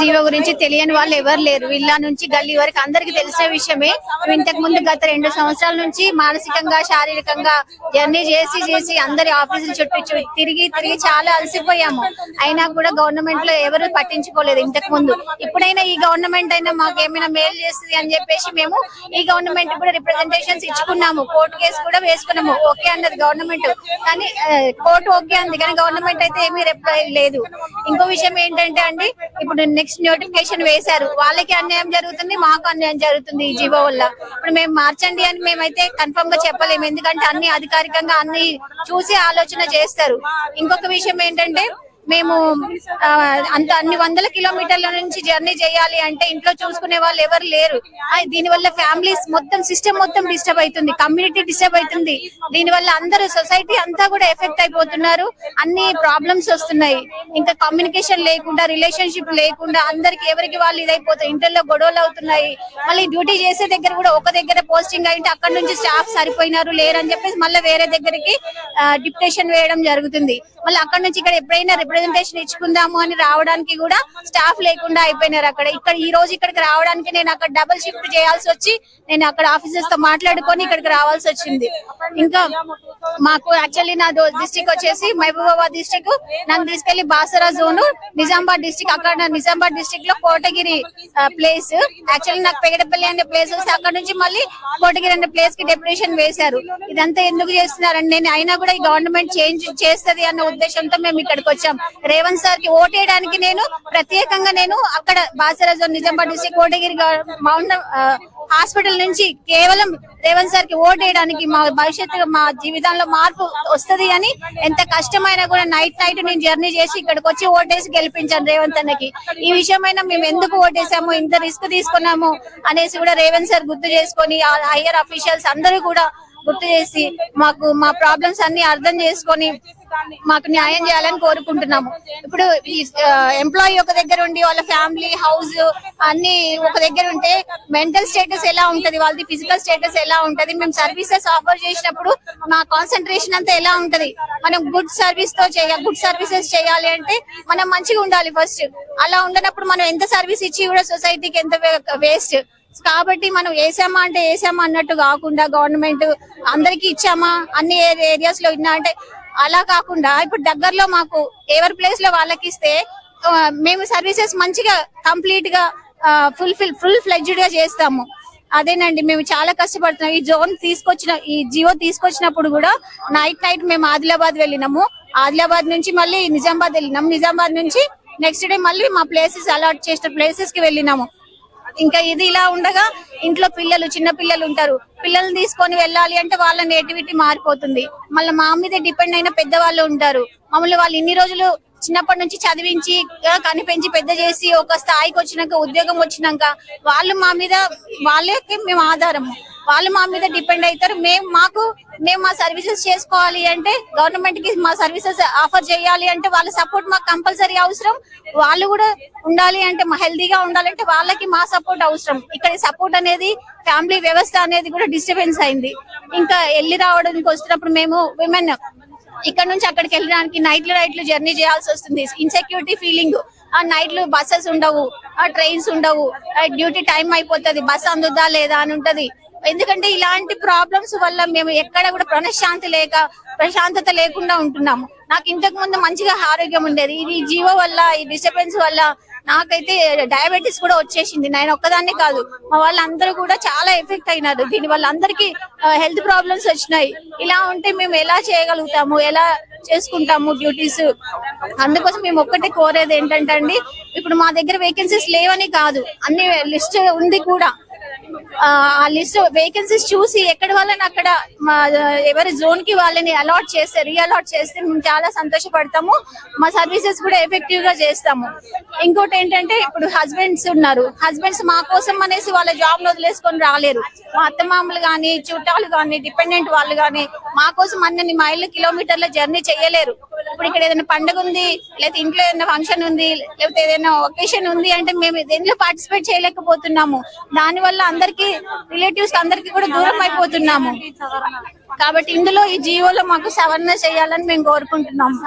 GO గురించి తెలియని వాళ్ళు ఎవరు లేరు. విల్లా నుంచి గల్లీ వరకు అందరికి తెలిసిన విషయమే. ఇంతకు ముందు గత రెండు సంవత్సరాల నుంచి మానసికంగా శారీరకంగా జర్నీ చేసి చేసి అందరి ఆఫీసులు చుట్టూ తిరిగి తిరిగి చాలా అలసిపోయాము. అయినా కూడా గవర్నమెంట్లో ఎవరు పట్టించుకోలేదు ఇంతకు ముందు. ఇప్పుడైనా ఈ గవర్నమెంట్ అయినా మాకు ఏమైనా మేలు చేస్తుంది అని చెప్పేసి మేము ఈ గవర్నమెంట్ కూడా రిప్రజెంటేషన్స్ ఇచ్చుకున్నాము. కోర్టు కేసు కూడా వేసుకున్నాము. ఓకే అన్నది గవర్నమెంట్ కానీ eh, కోర్టు ఓకే అంది. కానీ గవర్నమెంట్ అయితే ఏమీ రిప్లై లేదు. ఇంకో విషయం ఏంటంటే అండి ఇప్పుడు నెక్స్ట్ నోటిఫికేషన్ వేశారు. వాళ్ళకి అన్యాయం జరుగుతుంది మాకు అన్యాయం జరుగుతుంది ఈ జీవో వల్ల. ఇప్పుడు మేము మార్చండి అని మేమైతే కన్ఫర్మ్గా చెప్పలేము. ఎందుకంటే అన్ని అధికారికంగా అన్ని చూసి ఆలోచన చేస్తారు. ఇంకొక విషయం ఏంటంటే మేము ఆ, అంత అన్ని వందల కిలోమీటర్ల నుంచి జర్నీ చేయాలి అంటే ఇంట్లో చూసుకునే వాళ్ళు ఎవరు లేరు. దీనివల్ల ఫ్యామిలీస్ మొత్తం సిస్టమ్ మొత్తం డిస్టర్బ్ అవుతుంది కమ్యూనిటీ డిస్టర్బ్ అవుతుంది. దీనివల్ల అందరూ సొసైటీ అంతా కూడా ఎఫెక్ట్ అయిపోతున్నారు. అన్ని ప్రాబ్లమ్స్ వస్తున్నాయి. ఇంకా కమ్యూనికేషన్ లేకుండా రిలేషన్షిప్ లేకుండా అందరికి ఎవరికి వాళ్ళు ఇదైపోతాయి ఇంటర్లో గొడవలు అవుతున్నాయి. మళ్ళీ డ్యూటీ చేసే దగ్గర కూడా ఒక దగ్గర పోస్టింగ్ అయితే అక్కడ నుంచి స్టాఫ్ సరిపోయినారు లేరని చెప్పేసి మళ్ళీ వేరే దగ్గరికి డిప్యుటేషన్ వేయడం జరుగుతుంది. మళ్ళీ అక్కడ నుంచి ఇక్కడ ఎప్పుడైనా రిప్రజెంటేషన్ ఇచ్చుకుందాము అని రావడానికి కూడా స్టాఫ్ లేకుండా అయిపోయినారు అక్కడ. ఇక్కడ ఈ రోజు ఇక్కడికి రావడానికి నేను అక్కడ డబుల్ షిఫ్ట్ చేయాల్సి వచ్చి నేను అక్కడ ఆఫీసర్స్తో మాట్లాడుకొని ఇక్కడికి రావాల్సి వచ్చింది. ఇంకా మాకు యాక్చువల్లీ నా డిస్టిక్ వచ్చేసి మహబూబాబాద్ డిస్టిక్ నన్ను తీసుకెళ్ళి బాసరా జోన్ నిజామాబాద్ డిస్టిక్ అక్కడ నిజామాబాద్ డిస్టిక్లో కోటగిరి ప్లేస్ యాక్చువల్లీ నాకు పెగడపల్లి అనే ప్లేస్ వస్తే అక్కడ నుంచి మళ్ళీ కోటగిరి అనే ప్లేస్కి డెప్యుటేషన్ వేశారు. ఇదంతా ఎందుకు చేస్తున్నారని నేను అయినా కూడా ఈ గవర్నమెంట్ చేంజ్ చేస్తుంది అన్న ఉద్దేశంతో మేము ఇక్కడికి వచ్చాం. రేవంత్ సార్కి ఓటేయడానికి నేను ప్రత్యేకంగా నేను అక్కడ Basaraju zone Nizamabad district Kotagiri mount hospital నుంచి కేవలం రేవంత్ సార్కి ఓటేయడానికి మా భవిష్యత్తు మా జీవితంలో మార్పు వస్తది అని ఎంత కష్టమైనా కూడా నైట్ నైట్ నేను జర్నీ చేసి ఇక్కడికి వచ్చి ఓటేసి గెలిపించాను రేవంత్ అన్నకి. ఈ విషయమైనా మేము ఎందుకు ఓటేసాము ఇంత రిస్క్ తీసుకున్నాము అనేసి కూడా రేవంత్ సార్ గుర్తు చేసుకొని హయ్యర్ అఫీషియల్స్ అందరూ కూడా గుర్తు చేసి మాకు మా ప్రాబ్లమ్స్ అన్ని అర్థం చేసుకొని మాకు న్యాయం చేయాలని కోరుకుంటున్నాము. ఇప్పుడు ఈ ఎంప్లాయీ ఒక దగ్గర ఉండి వాళ్ళ ఫ్యామిలీ హౌస్ అన్ని ఒక దగ్గర ఉంటే మెంటల్ స్టేటస్ ఎలా ఉంటది? వాళ్ళది ఫిజికల్ స్టేటస్ ఎలా ఉంటది? మేము సర్వీసెస్ ఆఫర్ చేసినప్పుడు మా కాన్సన్ట్రేషన్ అంతా ఎలా ఉంటది? మనం గుడ్ సర్వీస్తో చేయాలి గుడ్ సర్వీసెస్ చేయాలి అంటే మనం మంచిగా ఉండాలి ఫస్ట్ అలా ఉండనప్పుడు మనం ఎంత సర్వీస్ ఇచ్చి కూడా సొసైటీకి ఎంత వేస్ట్ కాబట్టి మనం వేసామా అంటే వేసామా అన్నట్టు కాకుండా గవర్నమెంట్ అందరికి ఇచ్చామా? అన్ని ఏరియాస్లో ఇన్నా అంటే అలా కాకుండా ఇప్పుడు దగ్గరలో మాకు ఎవరి ప్లేస్లో వాళ్ళకి ఇస్తే మేము సర్వీసెస్ మంచిగా కంప్లీట్గా ఫుల్ ఫిల్ ఫుల్ ఫ్లెడ్జ్డ్గా చేస్తాము. అదేనండి మేము చాలా కష్టపడుతున్నాం. ఈ జోన్ తీసుకొచ్చిన ఈ జియో తీసుకొచ్చినప్పుడు కూడా నైట్ నైట్ మేము ఆదిలాబాద్ వెళ్ళినాము. ఆదిలాబాద్ నుంచి మళ్ళీ నిజామాబాద్ వెళ్ళినాం నిజామాబాద్ నుంచి నెక్స్ట్ డే మళ్ళీ మా ప్లేసెస్ అలాట్ చేసిన ప్లేసెస్కి వెళ్ళినాము. ఇంకా ఇది ఇలా ఉండగా ఇంట్లో పిల్లలు చిన్న పిల్లలు ఉంటారు. పిల్లల్ని తీసుకొని వెళ్ళాలి అంటే వాళ్ళ నేటివిటీ మారిపోతుంది. మళ్ళీ మా మీద డిపెండ్ అయిన పెద్దవాళ్ళు ఉంటారు. మమ్మల్ని వాళ్ళు ఇన్ని రోజులు చిన్నప్పటి నుంచి చదివించి కనిపించి కనిపెంచి పెద్ద చేసి ఒక స్థాయికి వచ్చినాక ఉద్యోగం వచ్చినాక వాళ్ళు మా మీద వాళ్ళకి మేము ఆధారము. వాళ్ళు మా మీద డిపెండ్ అవుతారు. మేము మాకు మేము మా సర్వీసెస్ చేసుకోవాలి అంటే గవర్నమెంట్కి మా సర్వీసెస్ ఆఫర్ చేయాలి అంటే వాళ్ళ సపోర్ట్ మాకు కంపల్సరీ అవసరం. వాళ్ళు కూడా ఉండాలి అంటే మా హెల్దీగా ఉండాలంటే వాళ్ళకి మా సపోర్ట్ అవసరం. ఇక్కడ సపోర్ట్ అనేది ఫ్యామిలీ వ్యవస్థ అనేది కూడా డిస్టర్బెన్స్ అయింది. ఇంకా వెళ్ళి రావడానికి వస్తున్నప్పుడు మేము విమెన్ ఇక్కడ నుంచి అక్కడికి వెళ్ళడానికి నైట్లు నైట్లు జర్నీ చేయాల్సి వస్తుంది. ఇన్సెక్యూరిటీ ఫీలింగ్ ఆ నైట్లు బస్సెస్ ఉండవు ఆ ట్రైన్స్ ఉండవు. డ్యూటీ టైం అయిపోతుంది. బస్ అందుద్దా లేదా అని ఉంటది. ఎందుకంటే ఇలాంటి ప్రాబ్లమ్స్ వల్ల మేము ఎక్కడ కూడా మనశ్శాంతి లేక ప్రశాంతత లేకుండా ఉంటున్నాము. నాకు ఇంతకు ముందు మంచిగా ఆరోగ్యం ఉండేది. ఇది జీవో వల్ల ఈ డిస్టర్బెన్స్ వల్ల నాకైతే డయాబెటీస్ కూడా వచ్చేసింది. నేను ఒక్కదాన్నే కాదు మా వాళ్ళందరూ కూడా చాలా ఎఫెక్ట్ అయినారు. దీని వల్ల అందరికి హెల్త్ ప్రాబ్లమ్స్ వచ్చినాయి. ఇలా ఉంటే మేము ఎలా చేయగలుగుతాము? ఎలా చేసుకుంటాము డ్యూటీస్ అందుకోసం మేము ఒక్కటే కోరేది ఏంటంటే అండి ఇప్పుడు మా దగ్గర వేకెన్సీస్ లేవని కాదు. అన్ని లిస్ట్ ఉంది కూడా. ఆ లిస్ట్ వేకెన్సీస్ చూసి ఎక్కడ వాళ్ళని అక్కడ మా ఎవరి జోన్కి వాళ్ళని అలాట్ చేస్తే రీఅలాట్ చేస్తే మేము చాలా సంతోషపడతాము. మా సర్వీసెస్ కూడా ఎఫెక్టివ్గా చేస్తాము. ఇంకోటి ఏంటంటే ఇప్పుడు హస్బెండ్స్ ఉన్నారు. హస్బెండ్స్ మా కోసం అనేసి వాళ్ళ జాబ్లో వదిలేసుకొని రాలేరు. మా అత్తమామలు కానీ చుట్టాలు గాని డిపెండెంట్ వాళ్ళు గాని మా కోసం అన్ని మైళ్ళ కిలోమీటర్ల జర్నీ చేయలేరు. ఇప్పుడు ఇక్కడ ఏదైనా పండుగ ఉంది లేకపోతే ఇంట్లో ఏదైనా ఫంక్షన్ ఉంది లేకపోతే ఏదైనా ఒకేషన్ ఉంది అంటే మేము దేనిలో పార్టిసిపేట్ చేయలేకపోతున్నాము. దాని వల్ల అందరికి రిలేటివ్స్ అందరికి కూడా దూరం అయిపోతున్నాము. కాబట్టి ఇందులో ఈ జీవోలో మాకు సవరణ చేయాలని మేము కోరుకుంటున్నాము.